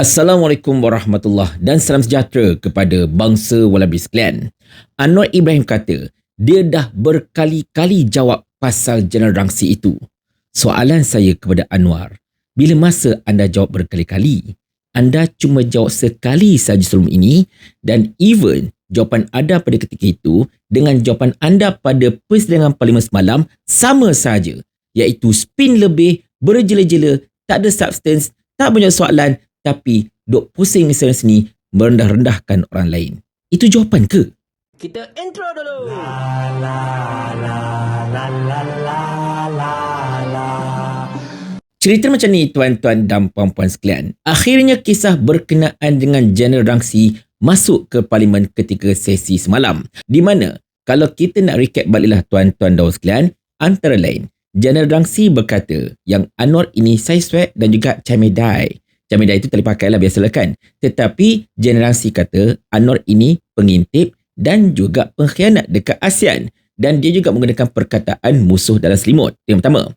Assalamualaikum warahmatullahi dan salam sejahtera kepada bangsa Wallaby sekalian. Anwar Ibrahim kata, dia dah berkali-kali jawab pasal Jeneral Rangsi itu. Soalan saya kepada Anwar, bila masa anda jawab berkali-kali? Anda cuma jawab sekali saja sebelum ini dan even jawapan anda pada ketika itu dengan jawapan anda pada persidangan parlimen semalam sama saja iaitu spin lebih, berjela-jela, tak ada substance, tak banyak soalan tapi duk pusing di sana sini merendah-rendahkan orang lain. Itu jawapan ke? Kita intro dulu. Cerita macam ni tuan-tuan dan puan-puan sekalian. Akhirnya kisah berkenaan dengan General Rangsi masuk ke parlimen ketika sesi semalam. Di mana kalau kita nak recap baliklah tuan-tuan dan sekalian, antara lain General Rangsi berkata yang Anwar ini saya sweat dan juga camedai. Camedai itu tak dipakai lah biasalah kan. Tetapi General Rangsi kata Anwar ini pengintip dan juga pengkhianat dekat ASEAN. Dan dia juga menggunakan perkataan musuh dalam selimut. Yang pertama.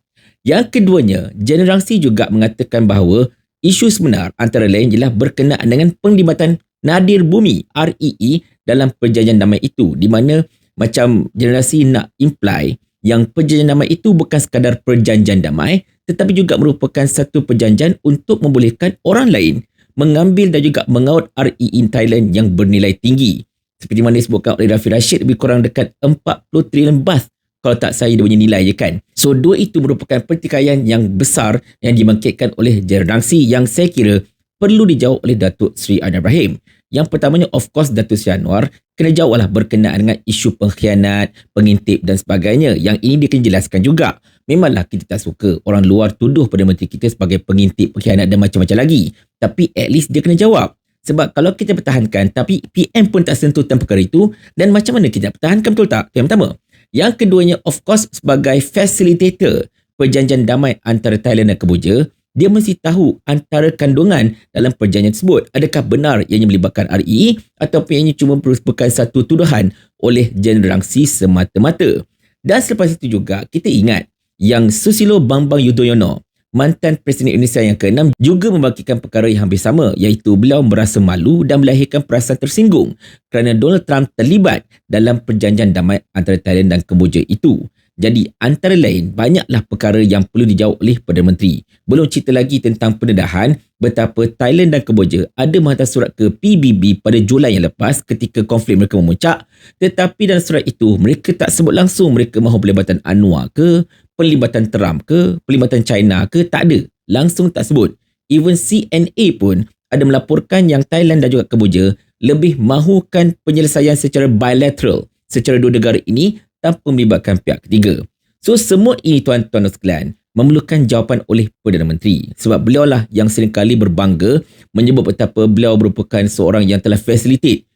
Yang keduanya, General Rangsi juga mengatakan bahawa isu sebenar antara lain ialah berkenaan dengan penglibatan Nadir Bumi REE dalam perjanjian damai itu di mana macam generasi nak imply yang perjanjian damai itu bukan sekadar perjanjian damai tetapi juga merupakan satu perjanjian untuk membolehkan orang lain mengambil dan juga mengaut REE in Thailand yang bernilai tinggi. Seperti mana disebutkan oleh Rafi Rashid lebih kurang dekat 40 trilion baht kalau tak saya dia punya nilai je kan. So dua itu merupakan pertikaian yang besar yang dibangkitkan oleh General Rangsi yang saya kira perlu dijawab oleh Datuk Sri Anwar Ibrahim. Yang pertamanya of course Datuk Sri Anwar kena jawablah berkenaan dengan isu pengkhianat, pengintip dan sebagainya. Yang ini dia kena jelaskan juga. Memanglah kita tak suka orang luar tuduh pada menteri kita sebagai pengintip, pengkhianat dan macam-macam lagi. Tapi at least dia kena jawab. Sebab kalau kita pertahankan tapi PM pun tak sentuh tentang perkara itu dan macam mana kita pertahankan betul tak? Yang pertama. Yang keduanya of course sebagai facilitator perjanjian damai antara Thailand dan Kemboja, dia mesti tahu antara kandungan dalam perjanjian tersebut. Adakah benar ianya melibatkan RE ataupun ianya cuma merupakan satu tuduhan oleh Jeneral Rangsi semata-mata. Dan selepas itu juga kita ingat yang Susilo Bambang Yudhoyono mantan Presiden Indonesia yang ke-6 juga membagikan perkara yang hampir sama iaitu beliau merasa malu dan melahirkan perasaan tersinggung kerana Donald Trump terlibat dalam perjanjian damai antara Thailand dan Kemboja itu. Jadi antara lain banyaklah perkara yang perlu dijawab oleh Perdana Menteri. Belum cerita lagi tentang pendedahan betapa Thailand dan Kemboja ada menghantar surat ke PBB pada Julai yang lepas ketika konflik mereka memuncak tetapi dalam surat itu mereka tak sebut langsung mereka mahu pelibatan Anwar ke pelibatan Trump ke, pelibatan China ke, tak ada. Langsung tak sebut. Even CNA pun ada melaporkan yang Thailand dan juga Kemboja lebih mahukan penyelesaian secara bilateral secara dua negara ini tanpa melibatkan pihak ketiga. So semua ini tuan-tuan dan sekalian memerlukan jawapan oleh Perdana Menteri sebab beliau lah yang seringkali berbangga menyebut betapa beliau merupakan seorang yang telah facilitate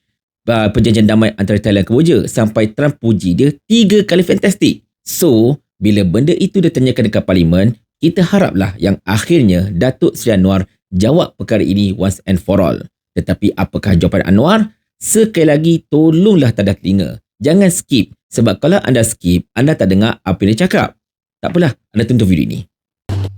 uh, perjanjian damai antara Thailand dan Kemboja sampai Trump puji dia tiga kali fantastik. So, bila benda itu ditanyakan dekat parlimen, kita haraplah yang akhirnya Datuk Seri Anwar jawab perkara ini once and for all. Tetapi apakah jawapan Anwar? Sekali lagi, tolonglah tadah telinga. Jangan skip. Sebab kalau anda skip, anda tak dengar apa dia cakap. Tak apalah, anda tonton video ini.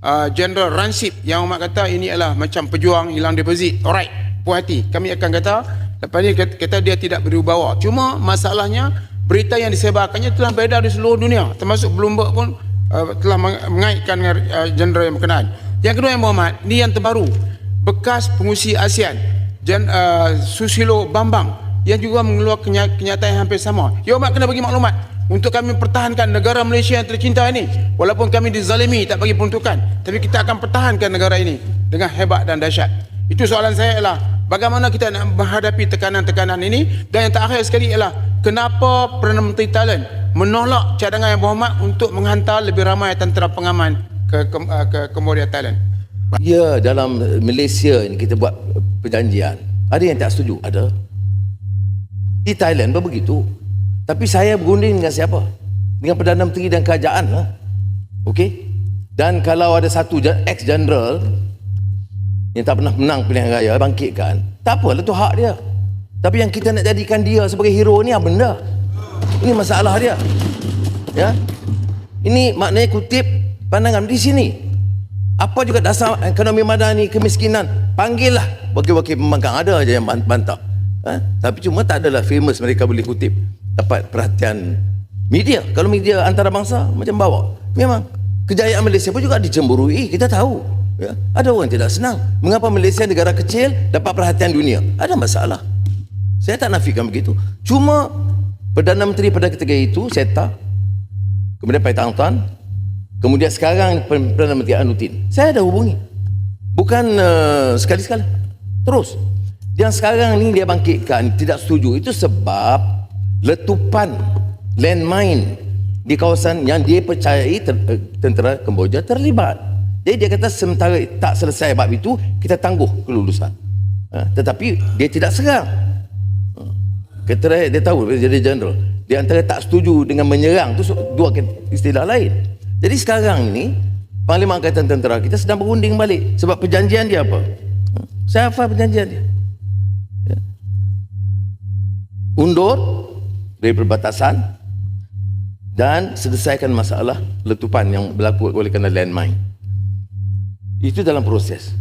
Uh, General Ransip yang Umat kata ini adalah macam pejuang hilang deposit. Alright, puas hati. Kami akan kata, lepas ni kata, dia tidak berwibawa. Cuma masalahnya, berita yang disebarkannya telah beredar di seluruh dunia termasuk Bloomberg pun uh, telah mengaitkan dengan uh, genre yang berkenaan yang kedua yang Muhammad ini yang terbaru bekas pengusi ASEAN Jan, uh, Susilo Bambang yang juga mengeluarkan kenyataan yang hampir sama ya Muhammad kena bagi maklumat untuk kami pertahankan negara Malaysia yang tercinta ini walaupun kami dizalimi tak bagi peruntukan tapi kita akan pertahankan negara ini dengan hebat dan dahsyat itu soalan saya ialah bagaimana kita nak menghadapi tekanan-tekanan ini dan yang terakhir sekali ialah kenapa Perdana Menteri Thailand menolak cadangan Yang Berhormat untuk menghantar lebih ramai tentera pengaman ke ke, uh, ke Cambodia Thailand. Ya dalam Malaysia ini kita buat perjanjian. Ada yang tak setuju? Ada. Di Thailand pun begitu. Tapi saya berunding dengan siapa? Dengan Perdana Menteri dan kerajaan lah. Okey? Dan kalau ada satu ex-general yang tak pernah menang pilihan raya bangkitkan, tak apalah tu hak dia. Tapi yang kita nak jadikan dia sebagai hero ni apa benda? Ini masalah dia. Ya. Ini maknanya kutip pandangan di sini. Apa juga dasar ekonomi madani, kemiskinan. Panggillah wakil-wakil pembangkang. Ada aja yang ban- bantah. Ha? Tapi cuma tak adalah famous mereka boleh kutip. Dapat perhatian media. Kalau media antarabangsa macam bawa. Memang. Kejayaan Malaysia pun juga dicemburui. Kita tahu. Ya? Ada orang tidak senang. Mengapa Malaysia negara kecil dapat perhatian dunia? Ada masalah. Saya tak nafikan begitu. Cuma Perdana Menteri pada ketika itu, Seta, kemudian Pai Tang kemudian sekarang Perdana Menteri Anutin. Saya dah hubungi. Bukan uh, sekali-sekala. Terus. Yang sekarang ni dia bangkitkan tidak setuju. Itu sebab letupan landmine di kawasan yang dia percayai ter, uh, tentera Kemboja terlibat. Jadi dia kata sementara tak selesai bab itu, kita tangguh kelulusan. Ha, tetapi dia tidak serang. Kata dia tahu jadi general. Dia antara tak setuju dengan menyerang tu dua istilah lain. Jadi sekarang ni Panglima Angkatan Tentera kita sedang berunding balik sebab perjanjian dia apa? Saya hafal perjanjian dia. Undur dari perbatasan dan selesaikan masalah letupan yang berlaku oleh kerana landmine. Itu dalam proses.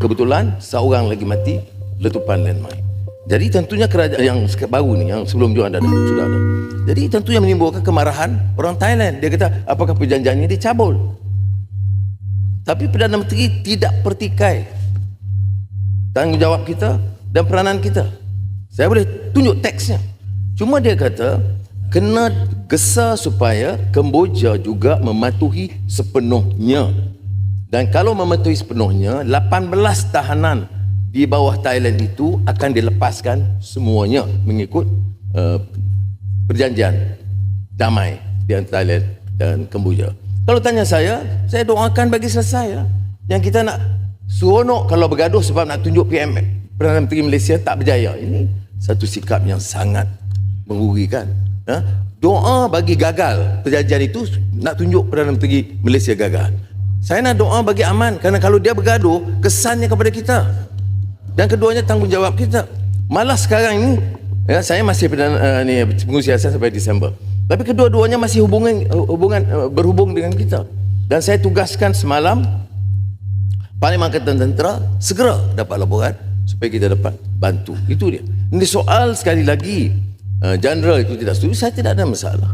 Kebetulan seorang lagi mati letupan landmine. Jadi tentunya kerajaan yang baru ni yang sebelum dia ada sudah ada. Jadi tentunya menimbulkan kemarahan orang Thailand. Dia kata apakah perjanjian ini dicabul? Tapi Perdana Menteri tidak pertikai tanggungjawab kita dan peranan kita. Saya boleh tunjuk teksnya. Cuma dia kata kena gesa supaya Kemboja juga mematuhi sepenuhnya. Dan kalau mematuhi sepenuhnya, 18 tahanan di bawah Thailand itu akan dilepaskan semuanya mengikut uh, perjanjian damai di antara Thailand dan Kemboja. Kalau tanya saya, saya doakan bagi selesai lah. Yang kita nak seronok kalau bergaduh sebab nak tunjuk PM Perdana Menteri Malaysia tak berjaya. Ini satu sikap yang sangat merugikan. Ha? Doa bagi gagal perjanjian itu nak tunjuk Perdana Menteri Malaysia gagal. Saya nak doa bagi aman kerana kalau dia bergaduh kesannya kepada kita. Dan keduanya tanggungjawab kita. Malah sekarang ini ya, saya masih perdana, uh, ni pengurusi asas sampai Disember. Tapi kedua-duanya masih hubungan hubungan uh, berhubung dengan kita. Dan saya tugaskan semalam Panglima Angkatan Tentera segera dapat laporan supaya kita dapat bantu. Itu dia. Ini soal sekali lagi uh, itu tidak setuju, saya tidak ada masalah.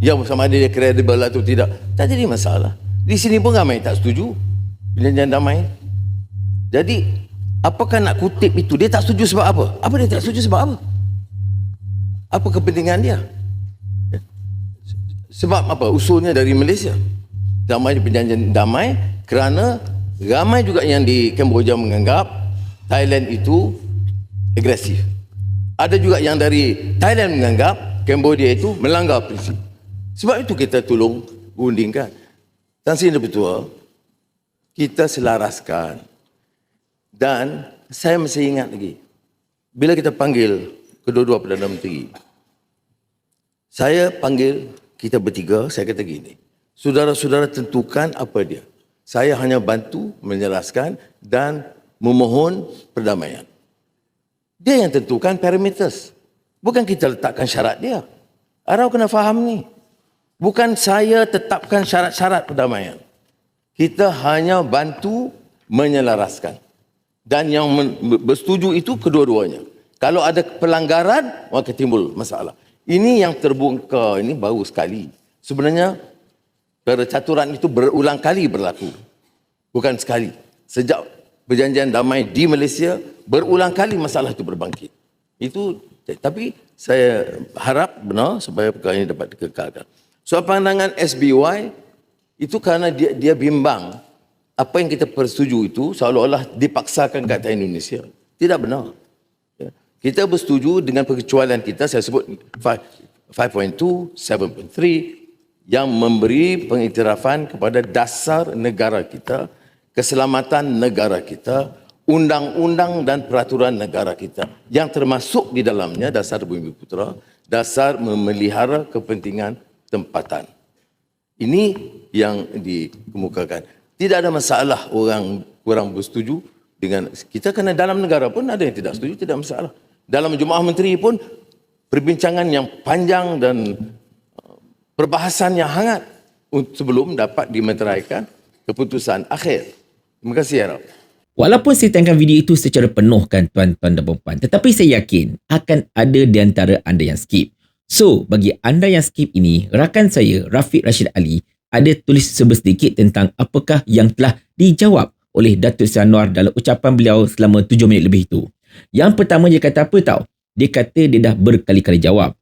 Yang sama ada dia kredibel atau tidak, tak jadi masalah. Di sini pun ramai tak setuju perjanjian damai. Jadi apakah nak kutip itu? Dia tak setuju sebab apa? Apa dia tak setuju sebab apa? Apa kepentingan dia? Sebab apa? Usulnya dari Malaysia. Damai perjanjian damai kerana ramai juga yang di Kamboja menganggap Thailand itu agresif. Ada juga yang dari Thailand menganggap Kamboja itu melanggar prinsip. Sebab itu kita tolong undingkan. Tan Sri Betul, kita selaraskan dan saya masih ingat lagi bila kita panggil kedua-dua Perdana Menteri saya panggil kita bertiga saya kata gini saudara-saudara tentukan apa dia saya hanya bantu menjelaskan dan memohon perdamaian dia yang tentukan parameters bukan kita letakkan syarat dia Arau kena faham ni bukan saya tetapkan syarat-syarat perdamaian kita hanya bantu menyelaraskan dan yang men- bersetuju itu kedua-duanya. Kalau ada pelanggaran, maka timbul masalah. Ini yang terbongkar ini baru sekali. Sebenarnya percaturan itu berulang kali berlaku. Bukan sekali. Sejak perjanjian damai di Malaysia, berulang kali masalah itu berbangkit. Itu tapi saya harap benar supaya perkara ini dapat dikekalkan. Soal pandangan SBY itu kerana dia dia bimbang apa yang kita persetuju itu seolah-olah dipaksakan ke atas Indonesia. Tidak benar. Ya. Kita bersetuju dengan perkecualian kita, saya sebut 5 5.2, 7.3 yang memberi pengiktirafan kepada dasar negara kita, keselamatan negara kita, undang-undang dan peraturan negara kita yang termasuk di dalamnya dasar Bumi Putra, dasar memelihara kepentingan tempatan. Ini yang dikemukakan. Tidak ada masalah orang kurang bersetuju dengan kita kerana dalam negara pun ada yang tidak setuju, tidak masalah. Dalam Jemaah Menteri pun perbincangan yang panjang dan uh, perbahasan yang hangat sebelum dapat dimeteraikan keputusan akhir. Terima kasih Arab. Walaupun saya tayangkan video itu secara penuh kan tuan-tuan dan puan tetapi saya yakin akan ada di antara anda yang skip. So, bagi anda yang skip ini, rakan saya Rafiq Rashid Ali ada tulis sedikit tentang apakah yang telah dijawab oleh Datuk Seri Anwar dalam ucapan beliau selama 7 minit lebih itu. Yang pertama dia kata apa tahu? Dia kata dia dah berkali-kali jawab.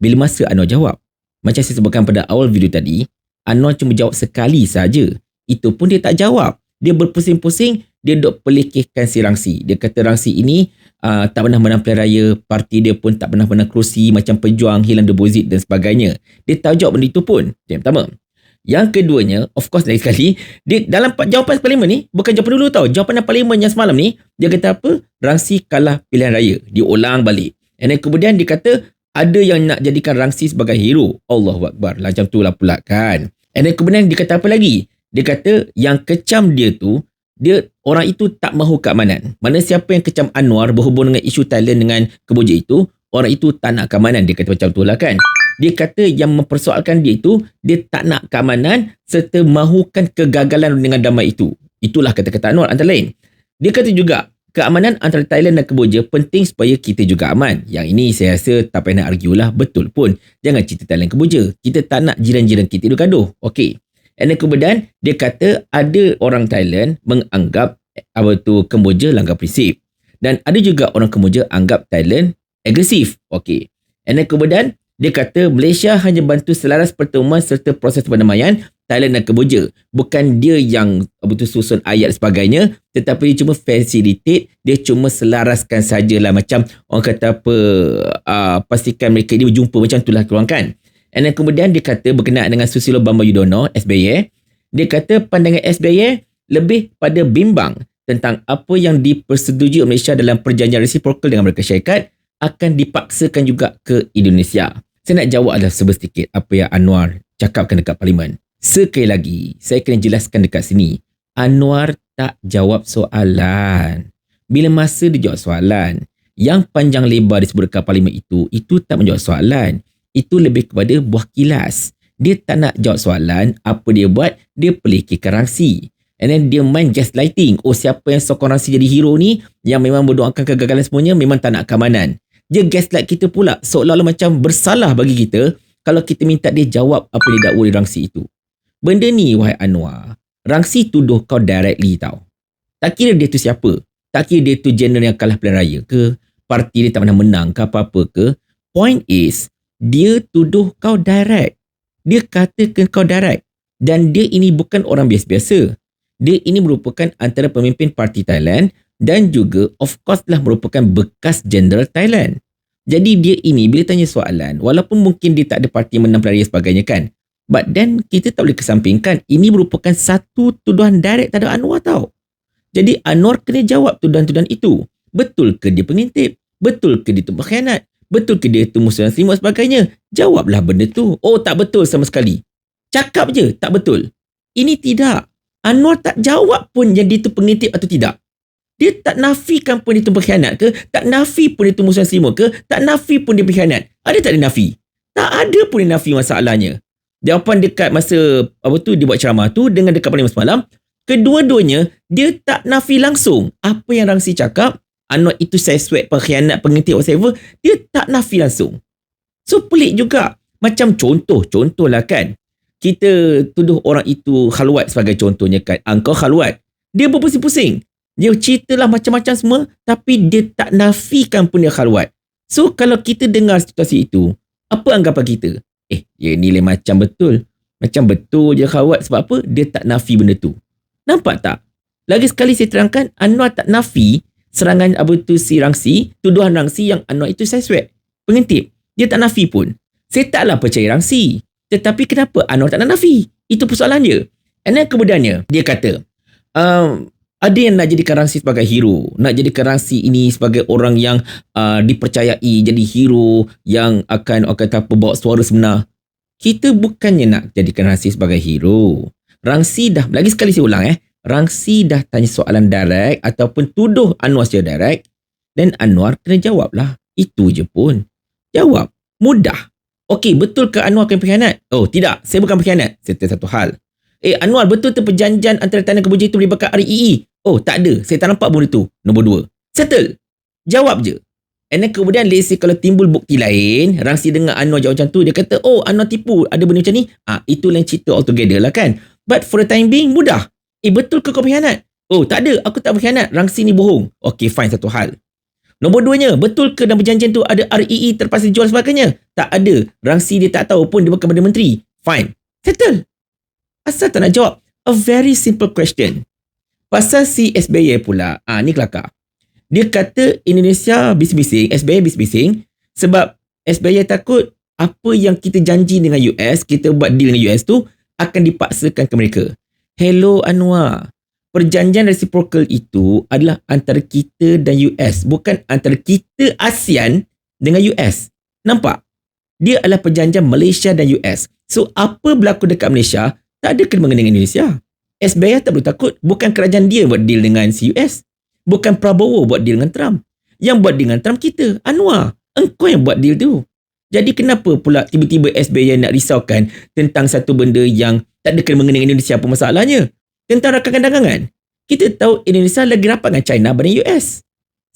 Bila masa Anwar jawab? Macam saya sebutkan pada awal video tadi, Anwar cuma jawab sekali saja. Itu pun dia tak jawab. Dia berpusing-pusing dia dok pelikihkan si Rangsi. Dia kata Rangsi ini uh, tak pernah menang pilihan raya, parti dia pun tak pernah menang kerusi macam pejuang, hilang deposit dan sebagainya. Dia tahu jawab benda itu pun. Yang pertama. Yang keduanya, of course lagi sekali, dia dalam jawapan parlimen ni, bukan jawapan dulu tau, jawapan parlimen yang semalam ni, dia kata apa? Rangsi kalah pilihan raya. Dia ulang balik. And then kemudian dia kata, ada yang nak jadikan Rangsi sebagai hero. Allahu Akbar. Macam tu lah pula kan. And then kemudian dia kata apa lagi? Dia kata yang kecam dia tu dia orang itu tak mahu keamanan. Mana siapa yang kecam Anwar berhubung dengan isu Thailand dengan keboja itu, orang itu tak nak keamanan. Dia kata macam tu lah kan. Dia kata yang mempersoalkan dia itu, dia tak nak keamanan serta mahukan kegagalan dengan damai itu. Itulah kata-kata Anwar antara lain. Dia kata juga, keamanan antara Thailand dan Kemboja penting supaya kita juga aman. Yang ini saya rasa tak payah nak argue lah. Betul pun. Jangan cerita Thailand Kemboja. Kita tak nak jiran-jiran kita itu gaduh. Okey. And then kemudian dia kata ada orang Thailand menganggap apa tu Kemboja langgar prinsip. Dan ada juga orang Kemboja anggap Thailand agresif. Okey. And then kemudian dia kata Malaysia hanya bantu selaras pertemuan serta proses perdamaian Thailand dan Kemboja. Bukan dia yang apa tu susun ayat sebagainya tetapi dia cuma facilitate, dia cuma selaraskan sajalah macam orang kata apa uh, pastikan mereka ni berjumpa macam itulah keluarkan. And then kemudian dia kata berkenaan dengan Susilo Bambang Yudhoyono, SBY, dia kata pandangan SBY lebih pada bimbang tentang apa yang dipersetujui Malaysia dalam perjanjian reciprocal dengan Amerika Syarikat akan dipaksakan juga ke Indonesia. Saya nak jawab adalah sedikit apa yang Anwar cakapkan dekat parlimen. Sekali lagi, saya kena jelaskan dekat sini. Anwar tak jawab soalan. Bila masa dia jawab soalan, yang panjang lebar disebut dekat parlimen itu, itu tak menjawab soalan itu lebih kepada buah kilas. Dia tak nak jawab soalan, apa dia buat, dia pelikirkan rangsi. And then dia main gaslighting. Oh siapa yang sokong rangsi jadi hero ni, yang memang berdoakan kegagalan semuanya, memang tak nak keamanan. Dia gaslight kita pula, seolah-olah macam bersalah bagi kita, kalau kita minta dia jawab apa dia dakwa di rangsi itu. Benda ni, wahai Anwar, rangsi tuduh kau directly tau. Tak kira dia tu siapa. Tak kira dia tu general yang kalah pilihan raya ke, parti dia tak pernah menang ke apa-apa ke. Point is, dia tuduh kau direct. Dia kata ke kau direct. Dan dia ini bukan orang biasa-biasa. Dia ini merupakan antara pemimpin parti Thailand dan juga of course telah merupakan bekas general Thailand. Jadi dia ini bila tanya soalan, walaupun mungkin dia tak ada parti menang pelari sebagainya kan. But then kita tak boleh kesampingkan ini merupakan satu tuduhan direct terhadap Anwar tau. Jadi Anwar kena jawab tuduhan-tuduhan itu. Betul ke dia pengintip? Betul ke dia tu berkhianat? Betul ke dia tu musuh dan serima sebagainya? Jawablah benda tu. Oh, tak betul sama sekali. Cakap je, tak betul. Ini tidak. Anwar tak jawab pun yang dia tu pengintip atau tidak. Dia tak nafikan pun dia tu berkhianat ke? Tak nafi pun dia tu musuh serima ke? Tak nafi pun dia berkhianat. Ada tak dia nafi? Tak ada pun dia nafi masalahnya. Jawapan dekat masa apa tu dia buat ceramah tu dengan dekat parlimen semalam, kedua-duanya dia tak nafi langsung apa yang Rangsi cakap Anwar itu saya sweat pengkhianat pengintip whatever dia tak nafi langsung. So pelik juga. Macam contoh contohlah kan. Kita tuduh orang itu khalwat sebagai contohnya kan. Engkau khalwat. Dia berpusing-pusing. Dia ceritalah macam-macam semua tapi dia tak nafikan pun dia khalwat. So kalau kita dengar situasi itu apa anggapan kita? Eh dia nilai macam betul. Macam betul dia khalwat sebab apa? Dia tak nafi benda tu. Nampak tak? Lagi sekali saya terangkan Anwar tak nafi serangan Abu tu si Rangsi, tuduhan Rangsi yang Anwar itu saya. Pengintip. Dia tak nafi pun. Saya taklah percaya Rangsi. Tetapi kenapa Anwar tak nak nafi? Itu persoalan dia. And then kemudiannya, dia kata, um, ada yang nak jadikan Rangsi sebagai hero. Nak jadikan Rangsi ini sebagai orang yang uh, dipercayai jadi hero yang akan orang kata apa, bawa suara sebenar. Kita bukannya nak jadikan Rangsi sebagai hero. Rangsi dah, lagi sekali saya ulang eh, Rangsi dah tanya soalan direct ataupun tuduh Anwar secara direct dan Anwar kena jawab lah. Itu je pun. Jawab. Mudah. Okey, betul ke Anwar akan berkhianat? Oh, tidak. Saya bukan berkhianat. Saya satu hal. Eh Anwar betul tu perjanjian antara tanah kebuja itu melibatkan REE? Oh tak ada. Saya tak nampak benda tu. Nombor dua. Settle. Jawab je. And then kemudian let's kalau timbul bukti lain, Rangsi dengar Anwar jawab macam tu, dia kata, oh Anwar tipu, ada benda macam ni. Ah, itu lain cerita altogether lah kan. But for the time being, mudah. Eh betul ke kau berkhianat? Oh tak ada, aku tak berkhianat. Rangsi ni bohong. Okay fine, satu hal. Nombor duanya, betul ke dalam perjanjian tu ada REE terpaksa dijual sebagainya? Tak ada. Rangsi dia tak tahu pun dia bukan Perdana Menteri. Fine. Settle. Asal tak nak jawab? A very simple question. Pasal si SBY pula, ah ni kelakar. Dia kata Indonesia bising-bising, SBY bising-bising sebab SBY takut apa yang kita janji dengan US, kita buat deal dengan US tu akan dipaksakan ke mereka. Hello Anwar. Perjanjian reciprocal itu adalah antara kita dan US, bukan antara kita ASEAN dengan US. Nampak? Dia adalah perjanjian Malaysia dan US. So, apa berlaku dekat Malaysia tak ada kena mengenai Indonesia. SBY tak perlu takut. Bukan kerajaan dia buat deal dengan si US. Bukan Prabowo buat deal dengan Trump. Yang buat deal dengan Trump kita. Anwar. Engkau yang buat deal tu. Jadi kenapa pula tiba-tiba SBY nak risaukan tentang satu benda yang tak ada kena mengenai Indonesia apa masalahnya? Tentang rakan dagangan. Kita tahu Indonesia lagi rapat dengan China berbanding US.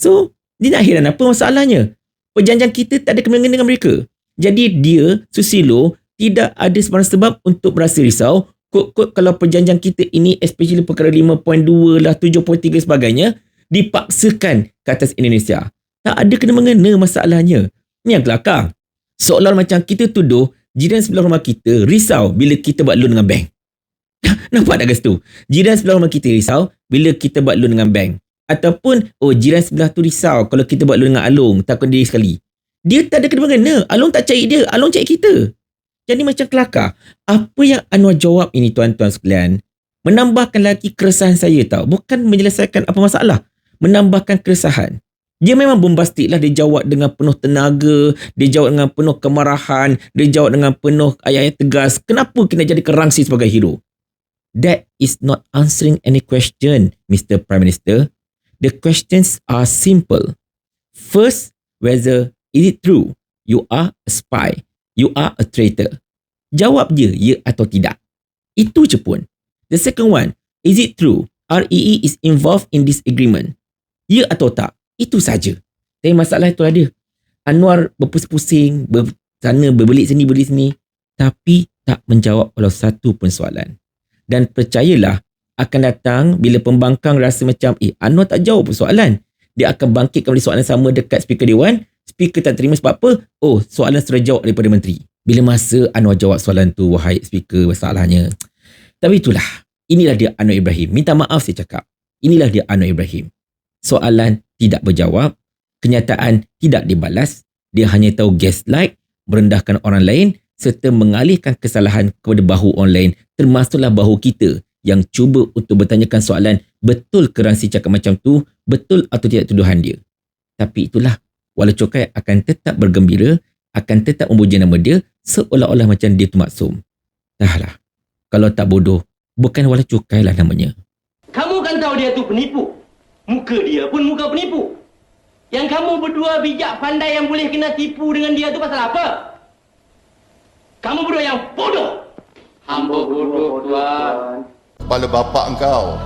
So, dia nak heran apa masalahnya? Perjanjian kita tak ada kena mengenai dengan mereka. Jadi dia, Susilo, tidak ada sebarang sebab untuk berasa risau kod-kod kalau perjanjian kita ini especially perkara 5.2 lah 7.3 sebagainya dipaksakan ke atas Indonesia. Tak ada kena mengena masalahnya. Ni yang kelakar. Seolah macam kita tuduh jiran sebelah rumah kita risau bila kita buat loan dengan bank. Nampak tak guys tu? Jiran sebelah rumah kita risau bila kita buat loan dengan bank. Ataupun, oh jiran sebelah tu risau kalau kita buat loan dengan Along, takut diri sekali. Dia tak ada kena mengena. Along tak cari dia, Along cari kita. Jadi macam kelakar. Apa yang Anwar jawab ini tuan-tuan sekalian, menambahkan lagi keresahan saya tau. Bukan menyelesaikan apa masalah. Menambahkan keresahan. Dia memang bombastik lah. Dia jawab dengan penuh tenaga. Dia jawab dengan penuh kemarahan. Dia jawab dengan penuh ayat-ayat tegas. Kenapa kena jadi kerangsi sebagai hero? That is not answering any question, Mr. Prime Minister. The questions are simple. First, whether is it true you are a spy you are a traitor. Jawab je ya atau tidak. Itu je pun. The second one, is it true REE is involved in this agreement? Ya atau tak? Itu saja. Tapi masalah itu ada. Anwar berpusing-pusing, ber sana berbelit sini, berbelit sini. Tapi tak menjawab walau satu pun soalan. Dan percayalah, akan datang bila pembangkang rasa macam, eh Anwar tak jawab pun soalan. Dia akan bangkit kembali soalan sama dekat speaker Dewan speaker tak terima sebab apa? Oh, soalan sudah jawab daripada menteri. Bila masa Anwar jawab soalan tu, wahai speaker, masalahnya. Tapi itulah, inilah dia Anwar Ibrahim. Minta maaf saya cakap. Inilah dia Anwar Ibrahim. Soalan tidak berjawab, kenyataan tidak dibalas, dia hanya tahu gaslight, merendahkan orang lain serta mengalihkan kesalahan kepada bahu orang lain termasuklah bahu kita yang cuba untuk bertanyakan soalan betul keransi cakap macam tu, betul atau tidak tuduhan dia. Tapi itulah Wala Cokai akan tetap bergembira, akan tetap memuja nama dia seolah-olah macam dia tu maksum. Dahlah, kalau tak bodoh, bukan Wala Cokai lah namanya. Kamu kan tahu dia tu penipu. Muka dia pun muka penipu. Yang kamu berdua bijak pandai yang boleh kena tipu dengan dia tu pasal apa? Kamu berdua yang bodoh. Hamba bodoh, Tuan. Kepala bapak engkau.